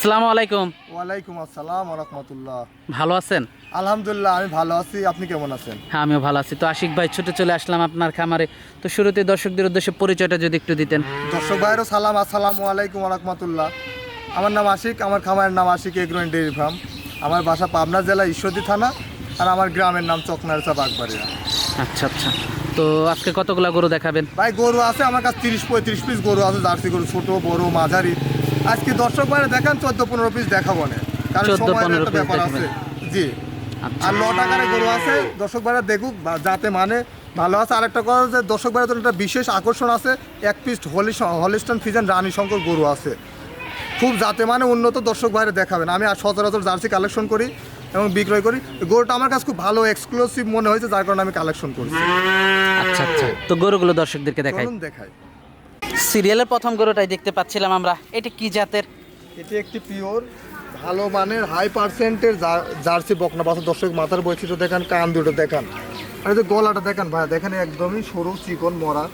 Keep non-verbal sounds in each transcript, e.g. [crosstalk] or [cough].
আসসালামু আলাইকুম। ওয়ালাইকুম আসসালাম রহমতুল্লাহ। ভালো আছেন? আলহামদুলিল্লাহ আমি ভালো আছি। আপনি কেমন আছেন? হ্যাঁ আমিও ভালো আছি। তো আশিক ভাই ছুটে চলে আসলাম আপনার খামারে। তো শুরুতে দর্শকদের উদ্দেশ্যে পরিচয়টা যদি একটু দিতেন। দর্শক ভাইয়েরও সালাম আসসালামু আলাইকুম রহমতুল্লাহ। আমার নাম আশিক আমার খামারের নাম আশিক এগ্রোয়েন ডেয়ারি ফার্ম। আমার বাসা পাবনা জেলা ঈশ্বরদী থানা আর আমার গ্রামের নাম চকনারচা বাগবাড়িয়া। আচ্ছা আচ্ছা। তো আজকে কতগুলা গরু দেখাবেন? ভাই গরু আছে আমার কাছে তিরিশ পঁয়ত্রিশ পিস গরু আছে জার্সি গরু ছোট বড় মাঝারি। আজকে দর্শক ভাইরা দেখান চোদ্দ পনেরো পিস দেখাবো না কারণ সময়ের একটা ব্যাপার আছে। জি। আচ্ছা। আর লট আকারে গরু আছে দর্শক ভাইরা দেখুক যাতে মানে ভালো আছে। আরেকটা কথা যে দর্শক ভাইরা একটা বিশেষ আকর্ষণ আছে এক পিস হলি হলিস্টন ফিজান রানী শঙ্কর গরু আছে। খুব যাতে মানে উন্নত দর্শক ভাইরা দেখাবেন। আমি আর সচরাচর জার্সি কালেকশন করি এবং বিক্রয় করি। গরুটা আমার কাছে খুব ভালো এক্সক্লুসিভ মনে হয়েছে যার কারণে আমি কালেকশন করি আচ্ছা আচ্ছা। তো গরুগুলো দর্শকদেরকে দেখাই। দেখাই। সিরিয়ালের প্রথম গরুটাই দেখতে পাচ্ছিলাম আমরা। এটা কি জাতের? এটি একটি পিওর ভালো মানের হাই পার্সেন্টের জার্সি বকনা। বাসা দর্শক মাথার বৈচিত্র্য দেখান কান দুটো দেখান। আর এই যে গলাটা দেখান ভাই দেখেন একদমই সরু চিকন মরা।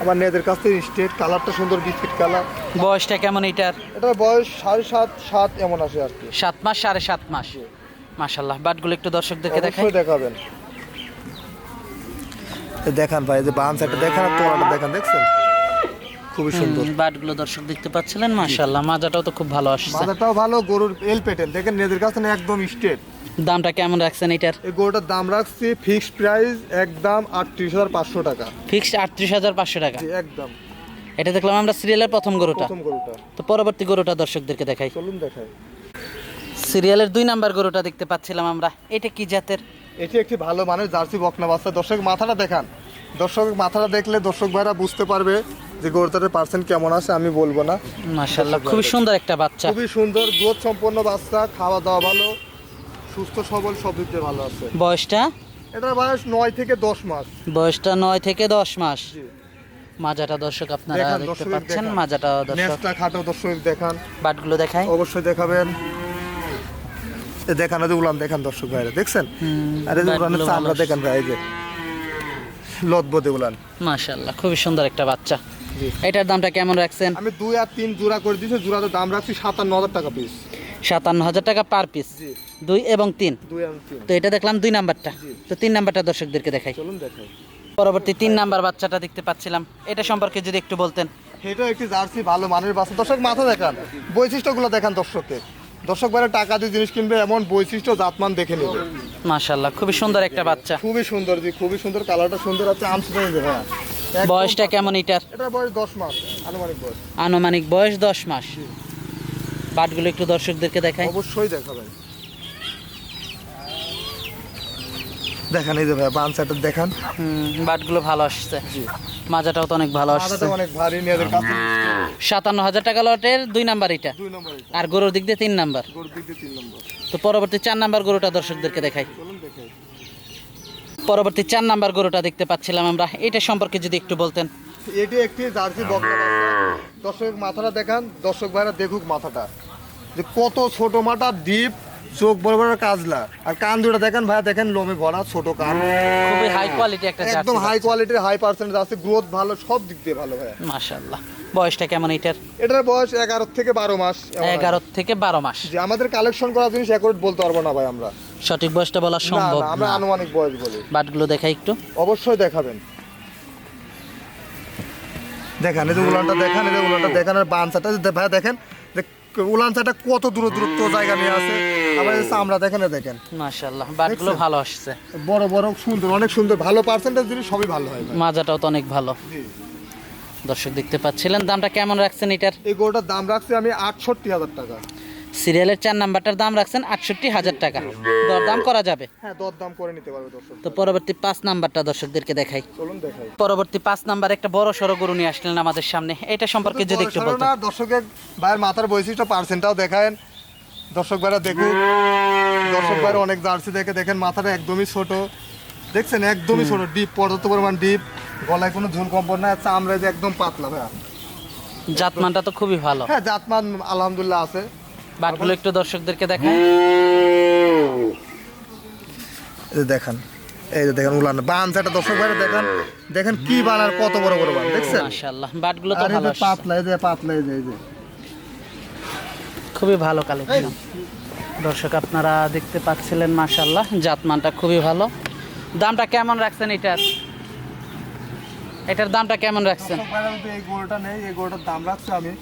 আবার নেদের কাছ থেকে স্টেট কালারটা সুন্দর বিস্কিট কালার বয়সটা কেমন এটার এটার বয়স সাড়ে সাত সাত এমন আছে আর কি। সাত মাস সাড়ে সাত মাস। মাশাল্লাহ বাটগুলো একটু দর্শকদেরকে দেখাই। দেখাবেন। দেখান ভাই যে বাম সাইডটা দেখান আর তোলাটা দেখান দেখছেন? খুবই সুন্দর। বাটগুলো দর্শক দেখতে পাচ্ছিলেন মাশাল্লাহ মাজাটাও তো খুব ভালো আসছে। মাথাটাও ভালো গরুর এল পেটেল দেখেন নেদের কাছ একদম স্টেট। দামটা কেমন রাখছেন এটার? এই গরুটার দাম রাখছি ফিক্সড প্রাইস একদম আটত্রিশ হাজার পাঁচশো টাকা। ফিক্সড আটত্রিশ হাজার পাঁচশো টাকা? একদম। এটা দেখলাম আমরা সিরিয়ালের প্রথম গরুটা। প্রথম গরুটা। তো পরবর্তী গরুটা দর্শকদেরকে দেখাই। চলুন দেখাই। সিরিয়ালের দুই নাম্বার গরুটা দেখতে পাচ্ছিলাম আমরা। এটা কি জাতের? এটি একটি ভালো মানের জার্সি বকনা বাচ্চা। দর্শক মাথাটা দেখান। দর্শক মাথাটা দেখলে দর্শক ভাইরা বুঝতে পারবে যে গরুটার পার্সেন্ট কেমন আছে আমি বলব না। খুবই সুন্দর একটা বাচ্চা। খুবই সুন্দর গ্রোথ সম্পন্ন বাচ্চা খাওয়া দাওয়া ভালো সুস্থ সবল সব দিক দিয়ে ভালো আছে। বয়সটা? এটার বয়স নয় থেকে দশ মাস। বয়সটা নয় থেকে দশ মাস। মাজাটা দর্শক আপনারা দেখতে পাচ্ছেন মাজাটা দর্শক। খাটো দর্শক দেখান। বাটগুলো দেখাই। অবশ্যই দেখাবেন। এ দেখান যে উলান দেখান দর্শক ভাইরা দেখছেন? আর যে উলানের চামড়া দেখান ভাই যে। লদবদে উলান। মাশাল্লাহ খুবই সুন্দর একটা বাচ্চা। এটার দামটা কেমন রাখছেন? আমি দুই আর তিন জোড়া করে দিয়েছি জোড়াতে দাম রাখছি সাতান্ন হাজার টাকা পিস সাতান্ন হাজার টাকা পার পিস দুই এবং তিন? তো এটা দেখলাম দুই নাম্বারটা। তো তিন নাম্বারটা দর্শকদেরকে দেখাই। চলুন দেখাই। পরবর্তী তিন নাম্বার বাচ্চাটা দেখতে পাচ্ছিলাম। এটা সম্পর্কে যদি একটু বলতেন। এটা একটি জার্সি ভালো মানের বাচ্চা। দর্শক মাথা দেখান। বৈশিষ্ট্যগুলো দেখান দর্শককে। দর্শক বাইরে টাকা দিয়ে জিনিস কিনবে এমন বৈশিষ্ট্য জাতমান দেখে নেবে। মাশাল্লাহ খুবই সুন্দর একটা বাচ্চা। খুবই সুন্দর জি খুবই সুন্দর কালারটা সুন্দর আছে আমসি হ্যাঁ। বয়সটা কেমন এটার? এটার বয়স দশ মাস আনুমানিক বয়স। আনুমানিক বয়স দশ মাস। বাটগুলো একটু দর্শকদেরকে দেখাই। অবশ্যই দেখাবেন। দেখান এই যে ভাই বান সাইডটা দেখান। হুম, বাটগুলো ভালো আসছে। জি। মাজাটাও তো অনেক ভালো আসছে। অনেক ভারী নিয়ে কাছে। সাতান্ন হাজার টাকা লটের দুই নাম্বার এটা। দুই নম্বর এটা। আর গরুর দিক দিয়ে তিন নাম্বার। গরুর দিক দিয়ে তিন নম্বর। তো পরবর্তী চার নাম্বার গরুটা দর্শকদেরকে দেখাই। পরবর্তী চার নাম্বার গরুটা দেখতে পাচ্ছিলাম আমরা। এটা সম্পর্কে যদি একটু বলতেন। এটি একটি জার্সি বকনা দর্শক মাথাটা দেখান। দর্শক ভাইরা দেখুক মাথাটা। যে কত ছোট মাথা ডিপ চোখ বড় বড় কাজলা। আর কান দুটো দেখেন ভাইয়া দেখেন লোমে ভরা ছোট কান। খুবই হাই কোয়ালিটি একটা একদম হাই কোয়ালিটির হাই পার্সেন্ট আছে। গ্রোথ ভালো সব দিক দিয়ে ভালো ভাইয়া। মাশাল্লাহ বয়সটা কেমন এটার? এটার বয়স এগারো থেকে বারো মাস। এগারো থেকে বারো মাস। যে আমাদের কালেকশন করা জিনিস অ্যাকুরেট বলতে পারব না ভাই আমরা। সঠিক বয়সটা বলা সম্ভব আমরা আনুমানিক বয়স বলি। বাটগুলো দেখাই একটু। অবশ্যই দেখাবেন। দেখান এই যে উলানটা দেখান এই যে উলানটা দেখান আর বানসাটা ভাই দেখেন যে উলানসাটা কত দূর দূরত্ব জায়গা নিয়ে আছে। আবার এই চামড়া দেখেন দেখেন। মাশাল্লাহ বাটগুলো ভালো আসছে। বড় বড় সুন্দর অনেক সুন্দর। ভালো পার্সেন্টেজ জিনিস সবই ভালো হয় মাজাটাও তো অনেক ভালো। জি। দর্শক দেখতে পাচ্ছিলেন দামটা কেমন রাখছেন এটার? এই গরুটার দাম রাখছি আমি আটষট্টি হাজার টাকা। সিরিয়ালের চার নাম্বারটার দাম রাখছেন আটষট্টি হাজার টাকা। দরদাম করা যাবে। হ্যাঁ করে নিতে পারবে দর্শক। তো পরবর্তী পাঁচ নাম্বারটা দর্শকদেরকে দেখাই। চলুন দেখাই। পরবর্তী পাঁচ নাম্বার একটা বড় সড়ো গরু নিয়ে আসলেন আমাদের সামনে। এটা সম্পর্কে যদি একটু বলতেন। দর্শকের ভাইয়ের মাথার বৈশিষ্ট্য পার্সেন্টটাও দেখায় দর্শক ভাইরা দেখুন দর্শক ভাইরা অনেক জার্সি দেখে দেখেন মাথাটা একদমই ছোট। দেখছেন? একদমই ছোট ডিপ পর্যাপ্ত পরিমাণ ডিপ গলায় কোনো ঝুল কম্পন না চামড়া যে একদম পাতলা ভাইয়া। জাতমানটা তো খুবই ভালো। হ্যাঁ জাতমান আলহামদুলিল্লাহ আছে। বাটগুলো একটু দর্শকদেরকে এই দেখেন। এই যে দেখেন উলান। বানসাটা দর্শক ভাইরা দেখেন। দেখেন কি বান আর কত বড় বড় বান দেখছেন? মাশাআল্লাহ বাটগুলো তো ভালো পাতলা এই যে পাতলা এই যে এই যে। খুবই ভালো কালেকশন দর্শক আপনারা দেখতে পাচ্ছিলেন মাশাআল্লাহ জাতমানটা খুবই ভালো। দামটা কেমন রাখছেন এটার? এটার দামটা কেমন রাখছেন? এই গরুটা নেই এই গরুটার দাম রাখছি আমি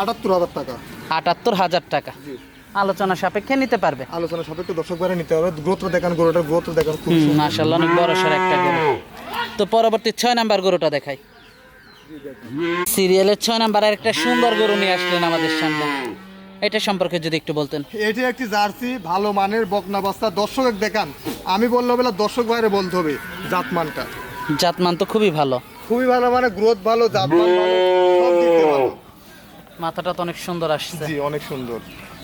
আটাত্তর হাজার টাকা। আটাত্তর হাজার টাকা। আলোচনা সাপেক্ষে নিতে পারবে। আলোচনা সাপেক্ষে দর্শক ভাইরা নিতে হবে গ্রোথ দেখান গরুটার গ্রোথ দেখান মাশাআল্লাহ অনেক বড় সড় একটা গরু। তো পরবর্তী ছয় নাম্বার গরুটা দেখাই। সিরিয়ালের ছয় নাম্বার আর একটা সুন্দর গরু নিয়ে আসলেন আমাদের সামনে। এটা সম্পর্কে যদি একটু বলতেন। এটি একটি জার্সি ভালো মানের বকনা বস্তা। দর্শক দেখান আমি বলল বেলা দর্শক ভাইরে বলতে হবে জাতমানটা। জাতমান তো খুবই ভালো। খুবই ভালো মানে গ্রোথ ভালো জাতমান ভালো সব দিক ভালো। মাথাটা তো অনেক সুন্দর আসছে। জি অনেক সুন্দর।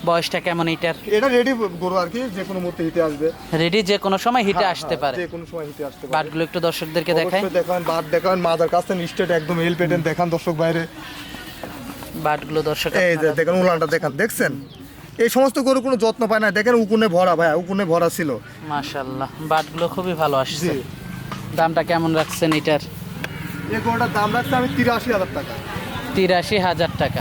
বয়সটা কেমন এটার এটা রেডি গরু আর কি যে কোনো মুহূর্তে হিটে আসবে। রেডি যে কোনো সময় হিটে হ্যাঁ, আসতে হ্যাঁ, পারে। যে কোনো সময় হিটে আসতে পারে। বাটগুলো একটু দর্শকদেরকে দেখাই। দেখান বাদ দেখান মাদার কাছে স্টেট একদম এল পেটেন দেখান দর্শক বাইরে। বাটগুলো দর্শক এই যে দেখেন উলানটা দেখান দেখছেন? এই সমস্ত গরু কোনো যত্ন পায় না দেখেন উকুনে ভরা ভাই উকুনে ভরা ছিল। মাশাআল্লাহ বাটগুলো খুবই ভালো আসছে। দামটা কেমন রাখছেন এটার? এই গরুটার দাম রাখছে আমি তিরাশি হাজার টাকা। তিরাশি হাজার টাকা।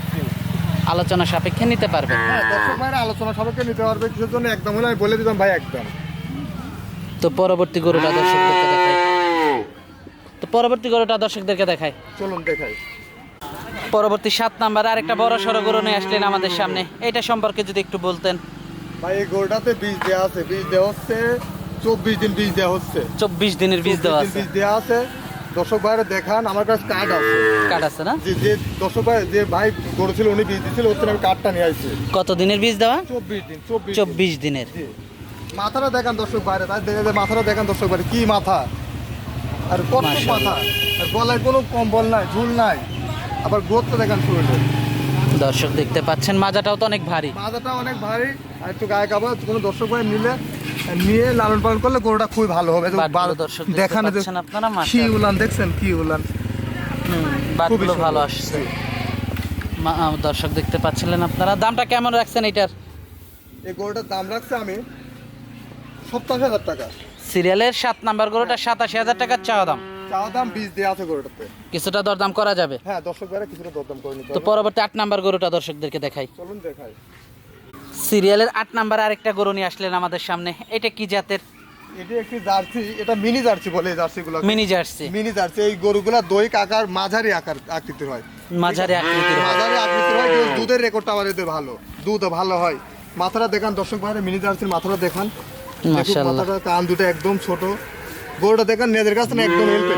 আলোচনা সাপেক্ষে নিতে পারবে। হ্যাঁ দর্শক ভাইরা আলোচনা সবাইকে নিতে পারবে। কিছুর জন্য একদম হলে আমি বলে দিতাম ভাই একদম। তো পরবর্তী গরুটা দর্শকদেরকে দেখাই। তো পরবর্তী গরুটা দর্শকদেরকে দেখাই। চলুন দেখাই। পরবর্তী সাত নাম্বার আরেকটা বড় সড়ো গরু নিয়ে আসলেন আমাদের সামনে। এটা সম্পর্কে যদি একটু বলতেন। ভাই এই গরুটাতে বীজ দেওয়া আছে। বীজ দেওয়া হচ্ছে চব্বিশ দিন বীজ দেওয়া হচ্ছে। চব্বিশ দিনের বীজ দেওয়া আছে। বীজ দেওয়া আছে। দর্শক ভাইরা দেখান আমার কাছে কার্ড আছে। কার্ড আছে না? যে যে দর্শক ভাই যে ভাই করেছিল উনি বীজ দিয়েছিল ওর থেকে আমি কার্ডটা নিয়ে আসছি। কত দিনের বীজ দেওয়া? চব্বিশ দিন চব্বিশ চব্বিশ দিনের। জি। মাথাটা দেখান দর্শক বাইরে তাই দেখে যে মাথাটা দেখান দর্শক বাইরে কি মাথা? আর কত মাথা? আর গলায় কোনো কম্বল নাই ঝুল নাই। আবার গ্রোথটা দেখান শরীরে দর্শক দেখতে পাচ্ছেন মাজাটাও তো অনেক ভারী। মাথাটা অনেক ভারী। আর একটু গায়ে কাপড় কোনো দর্শক ভাই নিলে নিয়ে লালন পালন করলে গরুটা খুবই ভালো হবে। দেখানো আপনারা কি উলান দেখছেন? কি উলান? সুন্দর। ভালো আসছে। দর্শক দেখতে পাচ্ছিলেন আপনারা। দামটা কেমন রাখছেন এটার? এই গরুটার দাম রাখছে আমি সপ্তাশ হাজার টাকা। সিরিয়ালের সাত নাম্বার গরুটা সাতাশি হাজার টাকার চাওয়া দাম। চাওয়া দাম বীজ দেওয়া আছে গরুটাতে। কিছুটা দরদাম করা যাবে। হ্যাঁ দর্শক কিছুটা দরদাম করে নিতে তো পরবর্তী আট নাম্বার গরুটা দর্শকদেরকে দেখাই। চলুন দেখাই। সিরিয়ালের আট নাম্বার আরেকটা গরু নিয়ে আসলেন আমাদের সামনে। এটা কি জাতের? এটি একটি জার্সি এটা মিনি জার্সি বলে এই জার্সিগুলো মিনি জার্সি। মিনি জার্সি এই গরুগুলা দই আকার মাঝারি আকার আকৃতির হয়। মাঝারি আকৃতির মাঝারি আকৃতির হয় দুধের রেকর্ডটা আমার এদের ভালো। দুধও ভালো হয়। মাথাটা দেখান দর্শক ভাইরা মিনি জার্সির মাথাটা দেখান। মাথাটা কান দুটো একদম ছোট। গরুটা দেখান নেদের কাছে না একদম হেল্প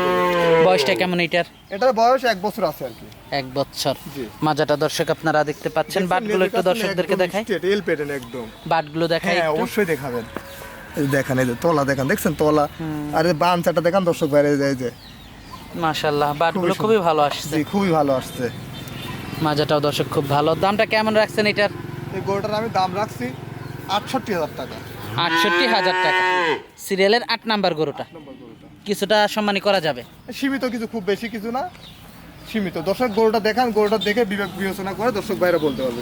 বয়সটা কেমন এটার? এটার বয়স এক বছর আছে আর কি। এক বছর। মাজাটা দর্শক আপনারা দেখতে পাচ্ছেন বাটগুলো একটু দর্শকদেরকে দেখাই। এল পেটেন একদম। বাটগুলো দেখাই হ্যাঁ অবশ্যই দেখাবেন। এই দেখেন এই যে তলা দেখান দেখছেন তলা? আর এই বানচাটা দেখান দর্শক বাইরে এই যে- মাশাআল্লাহ বাটগুলো খুবই ভালো আসছে। জি খুবই ভালো আসছে। মাজাটাও দর্শক খুব ভালো। দামটা কেমন রাখছেন এটার? এই গরুটার আমি দাম রাখছি আটষট্টি হাজার টাকা। আটষট্টি হাজার টাকা। সিরিয়ালের আট নাম্বার গরুটা। নম্বর গরুটা। কিছুটা সম্মানী করা যাবে। সীমিত কিছু খুব বেশি কিছু না। সীমিত। দর্শক গরুটা দেখান গরুটা দেখে বিবেক বিবেচনা করে দর্শক বাইরে বলতে পারবে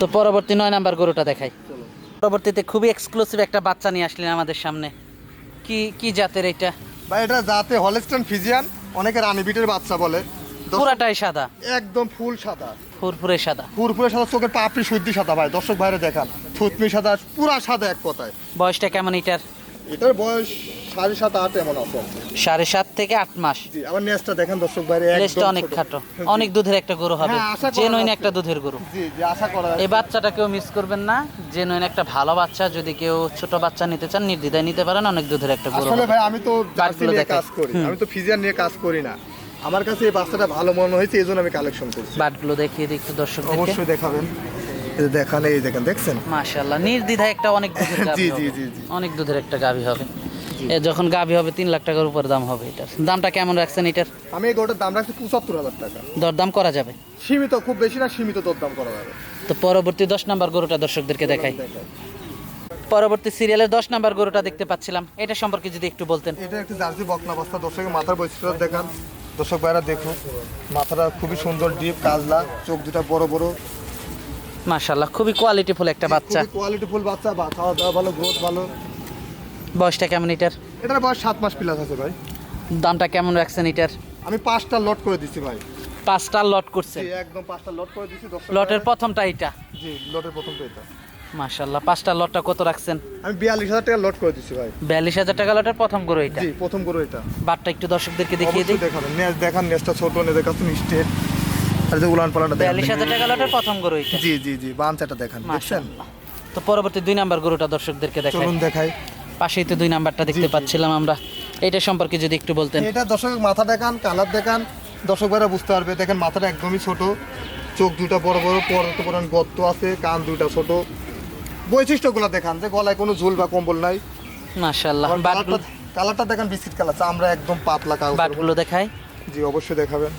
তো পরবর্তী নয় নাম্বার গরুটা দেখাই। পরবর্তীতে খুবই এক্সক্লুসিভ একটা বাচ্চা নিয়ে আসলেন আমাদের সামনে। কি কি জাতের এটা? বা এটা যাতে হলেস্টন ফিজিয়ান অনেকে রানী বিটের বাচ্চা বলে। পুরাটাই সাদা? একদম ফুল সাদা। ফুরফুরে সাদা? পুরপুরে সাদা চোখের পাপড়ি শুদ্ধি সাদা ভাই। দর্শক বাইরে দেখান থুতমি সাদা পুরা সাদা এক কথায়। বয়সটা কেমন এটার? এটার বয়স সাড়ে সাত আট এমন আছে সাড়ে সাত থেকে আট মাস। জি আবার নেসটা দেখেন দর্শক বাইরে অনেক খাটো। অনেক দুধের একটা গরু হবে। হ্যাঁ, জেনুইন একটা দুধের গরু। জি জি আশা করা এই বাচ্চাটা কেউ মিস করবেন না। জেনুইন একটা ভালো বাচ্চা। যদি কেউ ছোট বাচ্চা নিতে চান নির্দ্বিধায় নিতে পারেন। অনেক দুধের একটা গরু আসলে। ভাই আমি তো জার্সি নিয়ে কাজ করি। আমি তো ফিজিয়ান নিয়ে কাজ করি না। আমার কাছে এই বাচ্চাটা ভালো মনে হয়েছে এই জন্য আমি কালেকশন করছি। বাটগুলো দেখিয়ে একটু দর্শকদেরকে। অবশ্যই দেখাবেন। দেখান এই দেখেন দেখছেন? মাশাল্লাহ নির্দ্বিধায় একটা অনেক [laughs] জি, জি, জি, জি। অনেক দুধের একটা গাভী হবে। যখন গাভী হবে তিন লাখ টাকার উপর দাম হবে এটার। দামটা কেমন রাখছেন এটার? আমি এই গরুটার দাম রাখছি পঁচাত্তর হাজার টাকা। দরদাম করা যাবে? সীমিত খুব বেশি না সীমিত দরদাম করা যাবে। তো পরবর্তী দশ নাম্বার গরুটা দর্শকদেরকে দেখাই। পরবর্তী সিরিয়ালের দশ নাম্বার গরুটা দেখতে পাচ্ছিলাম। এটা সম্পর্কে যদি একটু বলতেন। এটা একটি জার্সি বকনা বস্তা। দর্শকের মাথার বৈশিষ্ট্য দেখান। দর্শক ভাইরা দেখুন মাথাটা খুবই সুন্দর ডিপ কাজলা চোখ দুটা বড় বড়। মাশাল্লাহ খুবই কোয়ালিটিফুল একটা বাচ্চা। কোয়ালিটি ফুল বাচ্চা বা খাওয়া দাওয়া ভালো গ্রোথ ভালো। বয়সটা কেমন এটার? এটার বয়স সাত মাস প্লাস আছে ভাই। দামটা কেমন রাখছেন এটার? আমি পাঁচটা লট করে দিচ্ছি ভাই। পাঁচটা লট করছে জি একদম পাঁচটা লট করে দর্শক লটের প্রথমটা এটা জি লটের প্রথমটা এটা মাশাল্লাহ পাঁচটা লটটা কত রাখছেন? আমি বিয়াল্লিশ হাজার টাকা লট করে দিচ্ছি ভাই। বিয়াল্লিশ হাজার টাকা লটের প্রথম গরু এটা জি প্রথম গরু এটা বাটটা একটু দর্শকদেরকে দেখিয়ে দিই। দেখাবেন। নেজ দেখান নেজটা ছোট নেজের কাছে স্টেট আর যে উলান পালাটা দেখেন। বিয়াল্লিশ হাজার টাকা লটের প্রথম গরু এটা। জি জি জি বাঞ্চাটা দেখান দেখছেন? তো পরবর্তী দুই নাম্বার গরুটা দর্শকদেরকে দেখাই। চলুন দেখাই। পাশেই তো দুই নাম্বারটা দেখতে পাচ্ছিলাম আমরা। এটা সম্পর্কে যদি একটু বলতেন। এটা দর্শক মাথা দেখান কালার দেখান। দর্শক ভাইরা বুঝতে পারবে দেখেন মাথাটা একদমই ছোট। চোখ দুটা বড় বড় পরতে পরান গর্ত আছে কান দুটা ছোট। বৈশিষ্ট্যগুলো দেখান যে গলায় কোনো ঝুল বা কম্বল নাই। বাটগুলো কালারটা দেখান বিস্কিট কালার। চামড়া একদম পাতলা কাগজ বাটগুলো দেখাই। জি অবশ্যই দেখাবেন।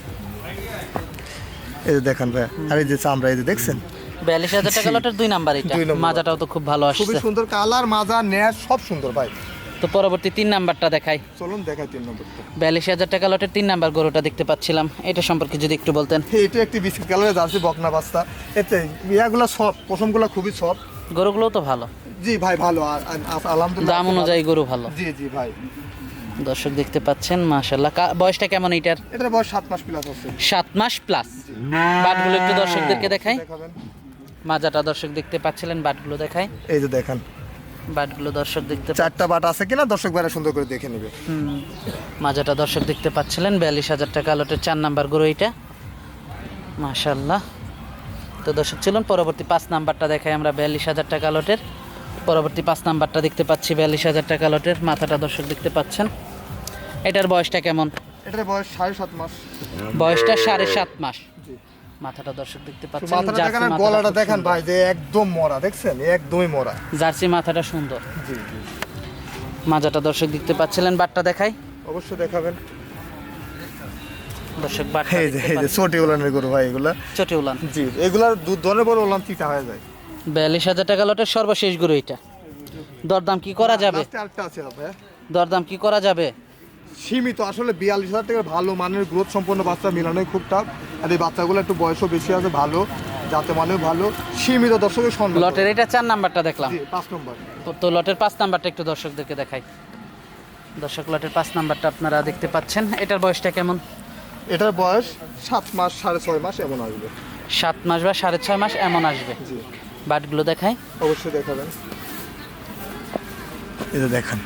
এই যে দেখান ভাই আর এই যে চামড়া এই যে দেখছেন? বিয়াল্লিশ হাজার টাকা লটের দুই নাম্বার এটা। দুই নাম্বার। মাজাটাও তো খুব ভালো খুবই আসছে সুন্দর কালার মাজা ন্যাস সব সুন্দর ভাই। তো পরবর্তী তিন নাম্বারটা দেখাই। চলুন দেখাই তিন নম্বরটা। বিয়াল্লিশ হাজার টাকা লটের তিন নাম্বার গরুটা দেখতে পাচ্ছিলাম। এটা সম্পর্কে যদি একটু বলতেন। এটা একটি বিস্কিট কালারের জার্সি বকনা বাস্তা এতে ইয়াগুলো সব পশমগুলো খুবই সব। গরুগুলো তো ভালো। জি ভাই ভালো। আর- আর- আলহামদুলিল্লাহ দাম অনুযায়ী গরু ভালো। জি জি ভাই। দর্শক দেখতে পাচ্ছেন মাশাল্লাহ বয়সটা কেমন এটার এটার বয়স সাত মাস প্লাস আছে। সাত মাস প্লাস বাটগুলো একটু দর্শকদেরকে দেখাই। মাজাটা দর্শক দেখতে পাচ্ছিলেন বাটগুলো দেখাই। এই যে দেখেন। বাটগুলো দর্শক দেখতে চারটা বাট আছে কিনা দর্শক ভাইরা সুন্দর করে দেখে নেবে। মাজাটা দর্শক দেখতে পাচ্ছিলেন বিয়াল্লিশ হাজার টাকা লটের চার নাম্বার গরু এইটা। মাশাল্লাহ তো দর্শক ছিলেন পরবর্তী পাঁচ নাম্বারটা দেখাই আমরা বিয়াল্লিশ হাজার টাকা লটের পরবর্তী পাঁচ নাম্বারটা দেখতে পাচ্ছি বিয়াল্লিশ হাজার টাকা লটের মাথাটা দর্শক দেখতে পাচ্ছেন। এটার বয়সটা কেমন? এটার বয়স সাড়ে সাত মাস। বয়সটা সাড়ে সাত মাস। মাথাটা দর্শক দেখতে পাচ্ছেন মাথাটা দেখেন গলাটা দেখেন ভাই যে একদম মরা দেখছেন? একদমই মরা। জার্সি মাথাটা সুন্দর। জি জি। মাজাটা দর্শক দেখতে পাচ্ছিলেন বাটটা দেখাই। অবশ্যই দেখাবেন। দর্শক বাটটা এই যে এই যে ছোটি উলানের গরু ভাই এগুলা। চটি উলান। জি এগুলার দুধ ধরে বড় উলান চিটা হয়ে যায়। বিয়াল্লিশ হাজার টাকা লটের সর্বশেষ গরু এটা। দরদাম কি করা যাবে? আছে ভাই। দরদাম কি করা যাবে? সীমিত। আসলে বিয়াল্লিশ হাজার টাকার ভালো মানের গ্রোথ সম্পন্ন বাচ্চা মিলানোই খুব টাফ আর এই বাচ্চাগুলো একটু বয়সও বেশি আছে ভালো যাতে মানেও ভালো সীমিত দর্শকের সম্মান লটের এটা চার নাম্বারটা দেখলাম। পাঁচ নম্বর। তো- তো লটের পাঁচ নাম্বারটা একটু দর্শকদেরকে দেখাই। দর্শক লটের পাঁচ নাম্বারটা আপনারা দেখতে পাচ্ছেন। এটার বয়সটা কেমন? এটার বয়স সাত মাস সাড়ে ছয় মাস এমন আসবে। সাত মাস বা সাড়ে ছয় মাস এমন আসবে। জি। বাটগুলো দেখাই। অবশ্যই দেখাবেন। এটা দেখান।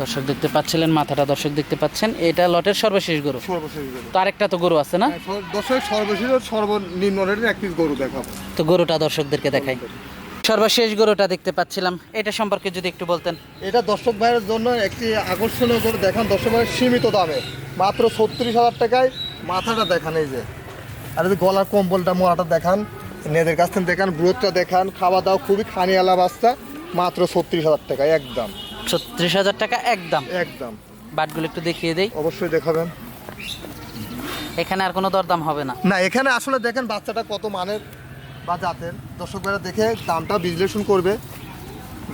দর্শক দেখতে পাচ্ছিলেন মাথাটা দর্শক দেখতে পাচ্ছেন। এটা লটের সর্বশেষ গরু। সর্বশেষ গরু। তো আরেকটা তো গরু আছে না? দর্শক সর্বশেষ সর্বনিম্ন রেটের এক পিস গরু দেখাবো। তো গরুটা দর্শকদেরকে দেখাই। সর্বশেষ গরুটা দেখতে পাচ্ছিলাম। এটা সম্পর্কে যদি একটু বলতেন। এটা দর্শক ভাইয়ের জন্য একটি আকর্ষণীয় গরু দেখান। দর্শক ভাইয়ের সীমিত দামে মাত্র ছত্রিশ হাজার টাকায়। মাথাটা দেখান এই যে। আর যদি গলার কম্বলটা মোড়াটা দেখান। নেদের কাছ থেকে দেখান গ্রোথটা দেখান। খাওয়া দাওয়া খুবই খানিয়ালা বাচ্চা মাত্র ছত্রিশ হাজার টাকায় একদম। ছত্রিশ হাজার টাকা একদম। একদম। বাটগুলো একটু দেখিয়ে দেই। অবশ্যই দেখাবেন। এখানে আর কোনো দরদাম হবে না। না এখানে আসলে দেখেন বাচ্চাটা কত মানের বা জাতের। দর্শক ভাইরা দেখে দামটা বিশ্লেষণ করবে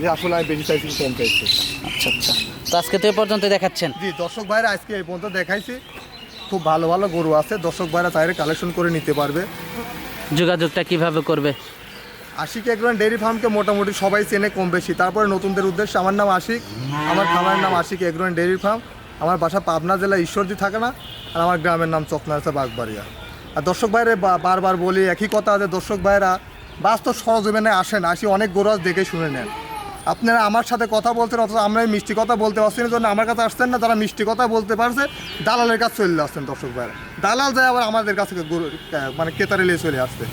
যে আসলে আমি বেশি চাইছি কম চাইছি। আচ্ছা আচ্ছা। তো আজকে তো এ পর্যন্ত দেখাচ্ছেন। জি দর্শক ভাইরা আজকে এই পর্যন্ত দেখাইছি। খুব ভালো ভালো গরু আছে। দর্শক ভাইরা চাইলে কালেকশন করে নিতে পারবে। যোগাযোগটা কীভাবে করবে? আশিক একজন ডেয়ারি ফার্মকে মোটামুটি সবাই চেনে কম বেশি। তারপরে নতুনদের উদ্দেশ্যে আমার নাম আশিক। আমার খামারের নাম আশিক এগ্রোন ডেয়ারি ফার্ম। আমার বাসা পাবনা জেলা ঈশ্বরদী থাকে না, আর আমার গ্রামের নাম চকনারসা বাগবাড়িয়া। আর দর্শক ভাইরে বারবার বলি একই কথা যে দর্শক ভাইরা বাস্তব সরজমিনে আসেন, আসি অনেক গরু দেখে শুনে নেন। আপনারা আমার সাথে কথা বলছেন, অথচ আমরা মিষ্টি কথা বলতে পারছি না জন্য আমার কাছে আসছেন না, যারা মিষ্টি কথা বলতে পারছে, দালালের কাছে চলে আসছেন দর্শক ভাইরা। দালাল যায় আবার আমাদের কাছে মানে কেতারে চলে আসছে।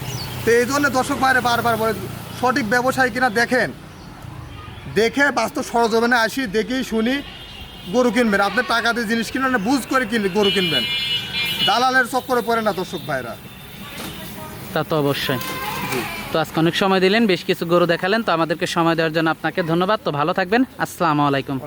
তো এই জন্য দর্শক ভাইরা বারবার বলে সঠিক ব্যবসায়ী কিনা দেখেন। দেখে বাস্তব সরজমিনে আসি দেখেই শুনি গরু কিনবেন। আপনি টাকা দিয়ে জিনিস কিনবেন না বুঝ করে কিন গরু কিনবেন। দালালের চক্করে পড়ে না দর্শক ভাইরা। তা তো অবশ্যই। তো আজকে অনেক সময় দিলেন বেশ কিছু গরু দেখালেন তো আমাদেরকে সময় দেওয়ার জন্য আপনাকে ধন্যবাদ। তো ভালো থাকবেন। আসসালামু আলাইকুম।